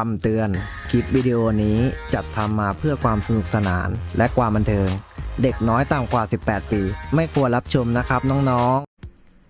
คำเตือน คลิปวิดีโอนี้จัดทำมาเพื่อความสนุกสนานและความบันเทิง เด็กน้อยต่ำกว่า 18 ปี ไม่ควรรับชมนะครับน้อง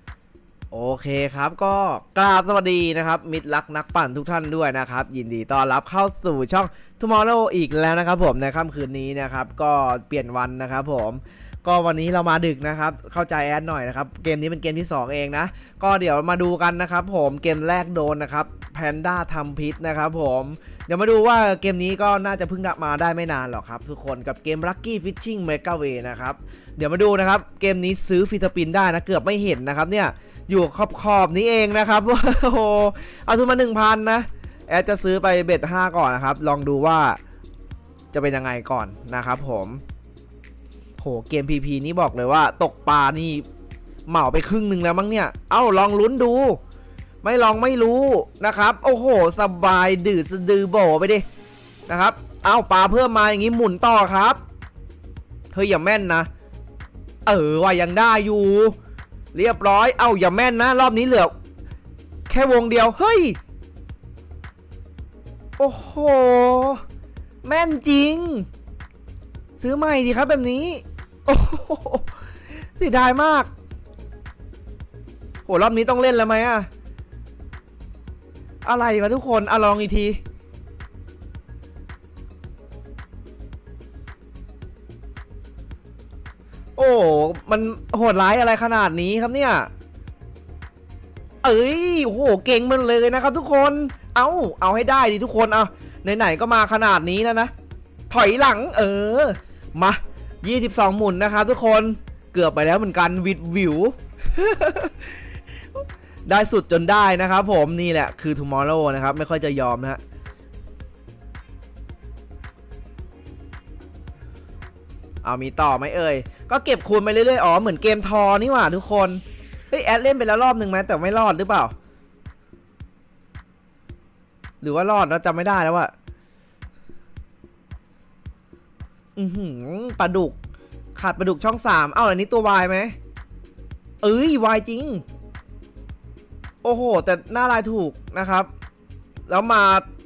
ๆ โอเคครับก็กราบสวัสดีนะครับ มิตรรักนักปั่นทุกท่านด้วยนะครับ ยินดีต้อนรับเข้าสู่ช่อง Tomorrow อีกแล้วนะครับผมในค่ำคืนนี้นะครับ ก็เปลี่ยนวันนะครับผม ก็วันนี้เรามาดึกนะครับ เข้าใจแอดหน่อยนะครับ เกมนี้เป็นเกมที่ 2 เองนะ ก็เดี๋ยวมาดูกันนะครับผมเกมแรกโดนนะครับแพนด้าทำพิษนะครับผมเดี๋ยวมาดูว่าเกมนี้ก็น่าจะเพิ่งมาได้ไม่นานหรอกครับ ทุกคนกับเกม Lucky Fishing Mega Way นะครับ เดี๋ยวมาดูนะครับ เกมนี้ซื้อฟิสปินได้นะ เกือบไม่เห็นนะครับเนี่ย อยู่ขอบขอบๆนี้เองนะครับโอ้โหเอาทุนมา1,000นะ แอดจะซื้อไปเบ็ด5ก่อนนะครับ ลองดูว่าจะเป็นยังไงก่อนนะครับผม หเกม PP นี้บอกเลยว่า ตกปลานี่เหมาไปครึ่งหนึ่งแล้วมั้งเนี่ย เอ้าลองลุ้นดู ไม่ลองไม่รู้นะครับ โอ้โห สบายดืดสะดือโบไปดินะครับ เอ้าปลาเพิ่มมาอย่างนี้หมุนต่อครับ เฮ้ยอย่าแม่นนะ เออว่ายังได้อยู่ เรียบร้อย เอ้าอย่าแม่นนะ รอบนี้เหลือ แค่วงเดียว เฮ้ย โอ้โห แม่นจริง ซื้อใหม่ดีครับแบบนี้ โอ้เสียดายมาก โหรอบนี้ต้องเล่นแล้วไหมอะอะไรวะทุกคนอะลองอีกที โอ้ มันโหดร้ายอะไรขนาดนี้ครับเนี่ย เอ้ย โอ้โห เก่งมันเลยนะครับทุกคน เอา เอาให้ได้ดิทุกคน เอาไหนๆก็มาขนาดนี้แล้วนะ ถอยหลัง เออ มา 22 หมุนนะครับทุกคนเกือบไปแล้วเหมือนกันวิดวิว ได้สุดจนได้นะครับผมนี่แหละคือ tomorrow นะครับ ไม่ค่อยจะยอมนะฮะเอามีต่อไหมเอ่ย ก็เก็บคูณไปเรื่อยๆ อ๋อ เหมือนเกมทอนี่หว่าทุกคน เฮ้ย แอดเล่นไปแล้วรอบหนึ่งไหมแต่ไม่รอดหรือเปล่า หรือว่ารอดเราจำไม่ได้แล้วอะ อือหือปลาดุก ขาดปลาดุกช่องสามเอ้าอันนี้ตัววายไหมเอ้ยวายจริง โอ้โห แต่หน้าลายถูกนะครับ แล้วมา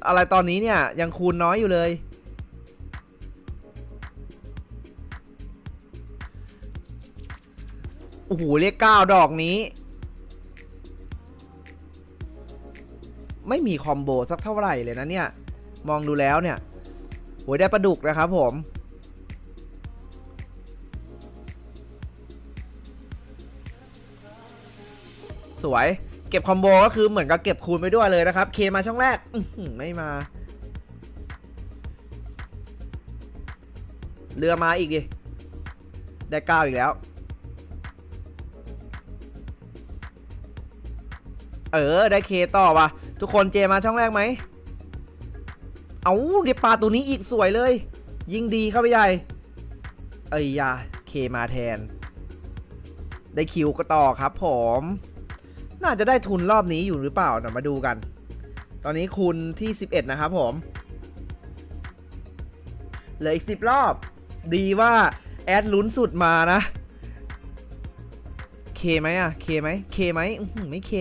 อะไรตอนนี้เนี่ย ยังคูณน้อยอยู่เลย โอ้โหเลขเก้าดอกนี้ ไม่มีคอมโบสักเท่าไหร่เลยนะเนี่ย มองดูแล้วเนี่ยโอ้ยได้ปลาดุกนะครับผม สวย เก็บคอมโบก็คือเหมือนกับเก็บคูณไปด้วยเลยนะครับ เคมาช่องแรกไม่มา เรือมาอีกดิ ได้เก้าอีกแล้ว เออ ได้เคต่อว่ะ ทุกคนเจมาช่องแรกไหม เอาเดียปลาตัวนี้อีกสวยเลย ยิงดีเข้าไปใหญ่ เอ้ยยาเคมาแทนได้คิวก็ต่อครับผม น่าจะได้ทุนรอบนี้อยู่หรือเปล่าเดี๋ยวมาดูกัน ตอนนี้คูณที่ 11 นะครับผม เหลืออีก 10 รอบ ดีว่า แอดลุ้นสุดมานะ เคไหมอะเคไหม เคไหมอื้อหือไม่เค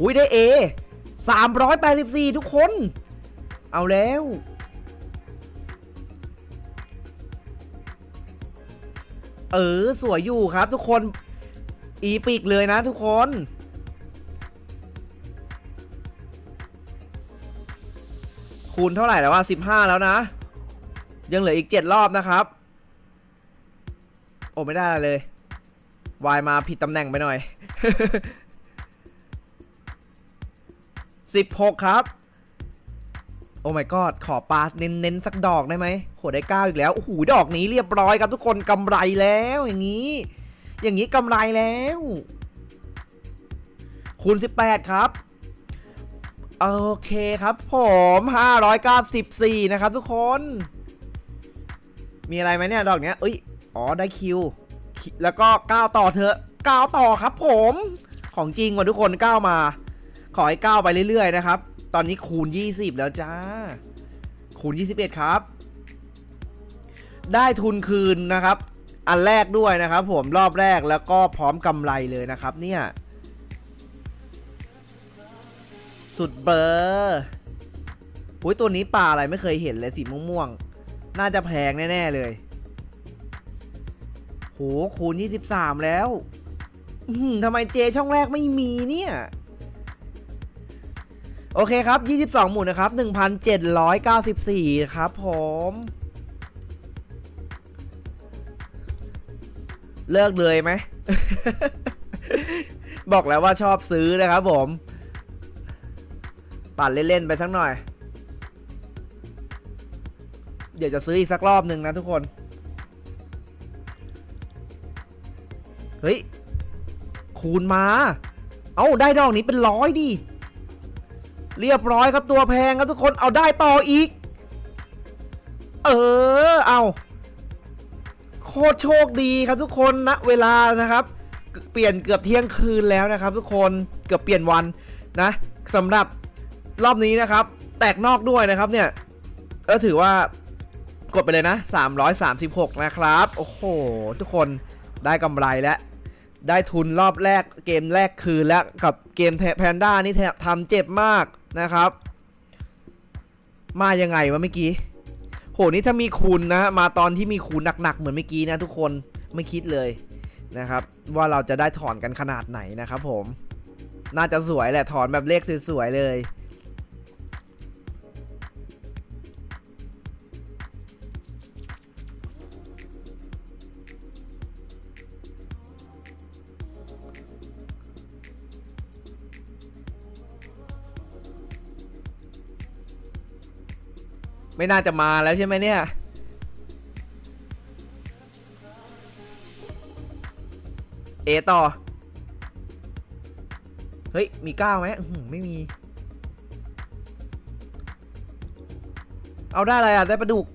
อุ้ยได้ A 384 ทุกคน เอาแล้วเออ สวยอยู่ครับทุกคน อีปิกเลยนะทุกคน คูณเท่าไหร่แล้วว่า15แล้วนะ ยังเหลืออีก7รอบนะครับ โอ้ไม่ได้เลยวายมาผิดตำแหน่งไปหน่อย16ครับ โอ้ my god ขอปาเน้นๆสักดอกได้ไหมโหได้9อีกแล้ว โอ้โห ดอกนี้เรียบร้อยครับทุกคนกำไรแล้วอย่างนี้ อย่างนี้กำไรแล้ว คูณ 18 ครับ โอเคครับผม 594 นะครับทุกคน มีอะไรไหมเนี่ยดอกเนี้ยเอ้ย อ๋อ ได้คิว แล้วก็9ต่อเถอะ9ต่อครับผม ของจริงว่ะทุกคน9มา ขอให้9ไปเรื่อยๆนะครับ ตอนนี้คูณ 20 แล้วจ้า คูณ 21 ครับได้ทุนคืนนะครับ อันแรกด้วยนะครับผมรอบแรกแล้วก็พร้อมกำไรเลยนะครับเนี่ยสุดเบอร์อุ้ยตัวนี้ปลาอะไรไม่เคยเห็นเลยสีม่วงๆ น่าจะแพงแน่ ๆ เลย โหคูณ 23 แล้วทำไมเจช่องแรกไม่มีเนี่ย โอเคครับ 22 หมุนนะครับ 1,794 ครับผม เลิกเลยไหม บอกแล้วว่าชอบซื้อนะครับผม ปั่นเล่น ๆ ไปทั้งหน่อย เดี๋ยวจะซื้ออีกสักรอบหนึ่งนะทุกคน เฮ้ย คูณมา เอาได้ดอกนี้เป็นร้อยดิ เรียบร้อยครับตัวแพงครับทุกคน เอาได้ต่ออีก เออ เอา โคตรโชคดีครับทุกคนณเวลานะครับ เปลี่ยนเกือบเที่ยงคืนแล้วนะครับ ทุกคนเกือบเปลี่ยนวันนะสำหรับรอบนี้นะครับ แตกนอกด้วยนะครับเนี่ยก็ถือว่ากดไปเลยนะ 336 นะครับ โอ้โห ทุกคนได้กำไรแล้ว ได้ทุนรอบแรกเกมแรกคืนแล้วกับเกมแพนด้านี่ทำเจ็บมากนะครับ มายังไงวะเมื่อกี้ นี่ถ้ามีคูณนะมาตอนที่มีคูณหนักๆเหมือนเมื่อกี้นะทุกคนไม่คิดเลยนะครับว่าเราจะได้ถอนกันขนาดไหนนะครับผม น่าจะสวยแหละถอนแบบเลขสวยๆเลย ไม่น่าจะมาแล้วใช่ไหมเนี่ย เอต่อ เฮ้ย มีก้าไหมไม่มี เอาได้อะไรอะ ได้ปลาดุก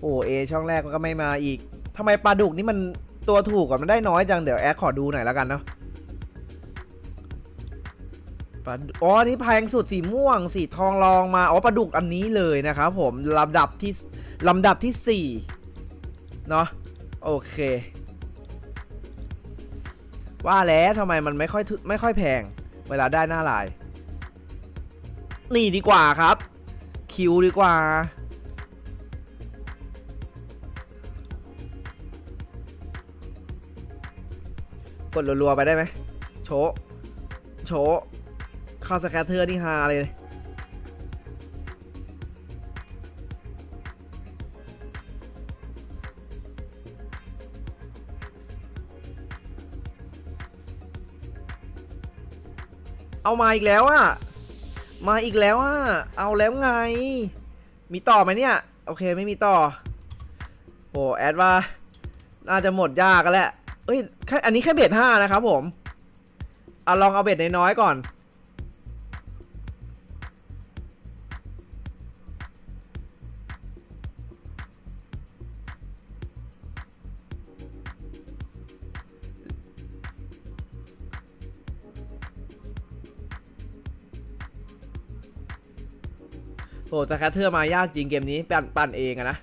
โอ้เอช่องแรกมันก็ไม่มาอีกทำไมปลาดุกนี่มันตัวถูกกว่ามันได้น้อยจัง เดี๋ยวแอดขอดูหน่อยแล้วกันเนาะ ปลาดุอ๋ออันนี่แพงสุดสีม่วง สีทองรองมา อ๋อปลาดุกอันนี้เลยนะครับผมลำดับที่ลำดับที่4เนาะโอเค ว่าแล้วทำไมมันไม่ค่อยไม่ค่อยแพง เวลาได้หน้าลาย นี่ดีกว่าครับ คิวดีกว่ากดรัวๆไปได้ไหมโชโช ข้าสแคตเตอร์นี่ฮาเลยเอามาอีกแล้วอะมาอีกแล้วอะเอาแล้วไง มีต่อไหมเนี่ย โอเคไม่มีต่อโอ้แอดว่า น่าจะหมดยากกันแหละเอ้ยแค่อันนี้แค่เบ็ดห้านะครับผมเอาลองเอาเบ็ดน้อยๆก่อน โหสแคตเทอร์มายากจริงเกมนี้ปั่นปั่นเองอะนะ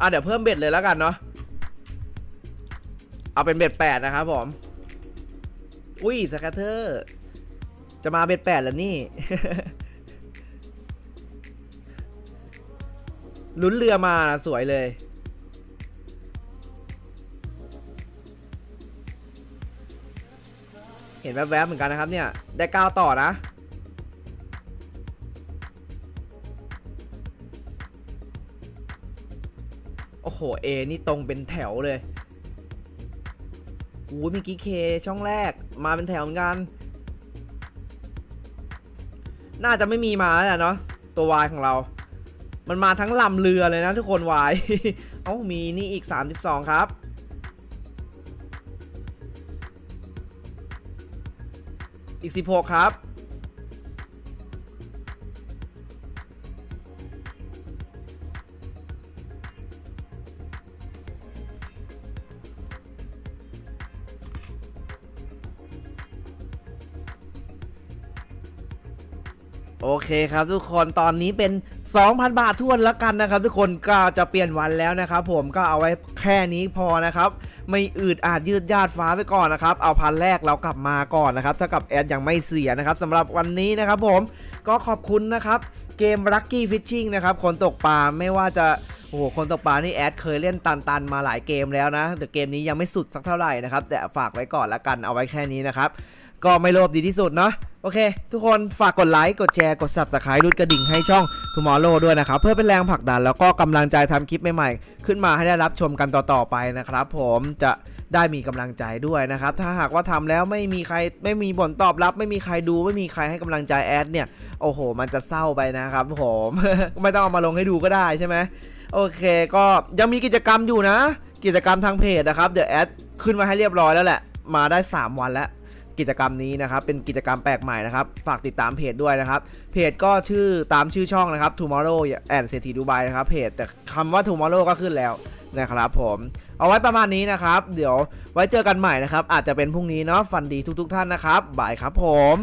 อะเดี๋ยวเพิ่มเบ็ดเลยแล้วกันเนาะเอาเป็นเบ็ดแปดนะครับผมอุ้ยสแคตเตอร์จะมาเบ็ดแปดแล้วนี่ลุ้นเรือมานะสวยเลยเห็นแวบๆเหมือนกันนะครับเนี่ย ได้ก้าวต่อนะ โอ้โหเอนี่ตรงเป็นแถวเลยโอ้ยเมีกี้เคช่องแรกมาเป็นแถวเหมือนกัน น่าจะไม่มีมาแล้วเนาะตัววายของเรา มันมาทั้งลำเรือเลยนะทุกคนวายเอ้ามีนี่อีก 32 ครับอีก 16 ครับ โอเคครับทุกคนตอนนี้เป็น 2,000 บาททวนแล้วกันนะครับ ทุกคนก็จะเปลี่ยนวันแล้วนะครับ ผมก็เอาไว้แค่นี้พอนะครับ ไม่อืดอาจยืดยาดฟ้าไปก่อนนะครับ เอาพันแรกเรากลับมาก่อนนะครับถ้ากับแอดยังไม่เสียนะครับสำหรับวันนี้นะครับ ผมก็ขอบคุณนะครับ เกม Lucky Fishing นะครับคนตกปลาไม่ว่าจะโอ้โห คนตกปลานี่แอดเคยเล่นตันๆมาหลายเกมแล้วนะ แต่เกมนี้ยังไม่สุดสักเท่าไหร่นะครับ แต่ฝากไว้ก่อนละกัน เอาไว้แค่นี้นะครับ ก็ไม่โลภดีที่สุดเนาะโอเค ทุกคนฝากกดไลค์ กดแชร์ กด Subscribe รุดกระดิ่งให้ช่อง Tomorrow ด้วยนะครับ เพื่อเป็นแรงผลักดันแล้วก็กำลังใจทำคลิปใหม่ๆ ขึ้นมาให้ได้รับชมกันต่อๆไปนะครับ ผมจะได้มีกำลังใจด้วยนะครับ ถ้าหากว่าทำแล้วไม่มีใครไม่มีผลตอบรับ ไม่มีใครดูไม่มีใครให้กำลังใจแอดเนี่ย โอ้โห มันจะเศร้าไปนะครับ ผม ไม่ต้องเอามาลงให้ดูก็ได้ใช่ไหมโอเค ก็ยังมีกิจกรรมอยู่นะ กิจกรรมทางเพจนะครับเดี๋ยวแอดขึ้นมาให้เรียบร้อยแล้วแหละ มาได้ 3 วันแล้ว กิจกรรมนี้นะครับ เป็นกิจกรรมแปลกใหม่นะครับ ฝากติดตามเพจด้วยนะครับ เพจก็ชื่อตามชื่อช่องนะครับ Tomorrow and City Dubai นะครับเพจแต่คำว่า Tomorrow ก็ขึ้นแล้วนะครับผมเอาไว้ประมาณนี้นะครับ เดี๋ยวไว้เจอกันใหม่นะครับ อาจจะเป็นพรุ่งนี้เนาะฟันดีทุก ๆ ท่านนะครับบายครับผม